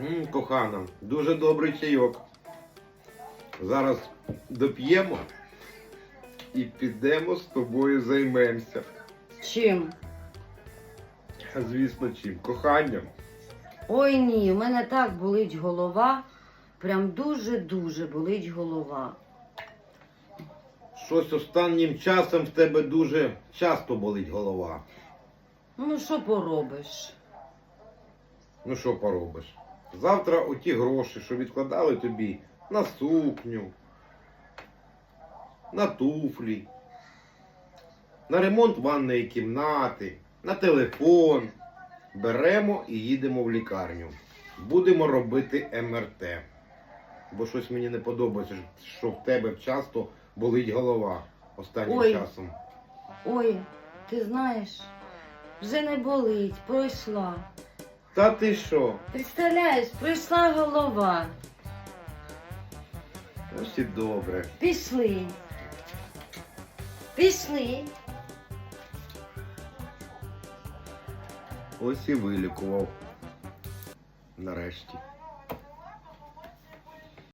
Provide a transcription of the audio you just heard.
М, кохана, дуже добрий чайок. Зараз доп'ємо і підемо з тобою займемося. Чим? Звісно, чим? Коханням. Ой ні, у мене так болить голова. Прям дуже-дуже болить голова. Щось останнім часом в тебе дуже часто болить голова. Ну, що поробиш? Ну що поробиш? Завтра оті гроші, що відкладали тобі на сукню, на туфлі, на ремонт ванної кімнати, на телефон. Беремо і їдемо в лікарню. Будемо робити МРТ. Бо щось мені не подобається, що в тебе часто болить голова останнім Ой. часом. Ой, ти знаєш, вже не болить, пройшла. Та ти що? Представляєш, прийшла голова. Ось і добре. Пішли. Пішли. Ось і вилікував. Нарешті.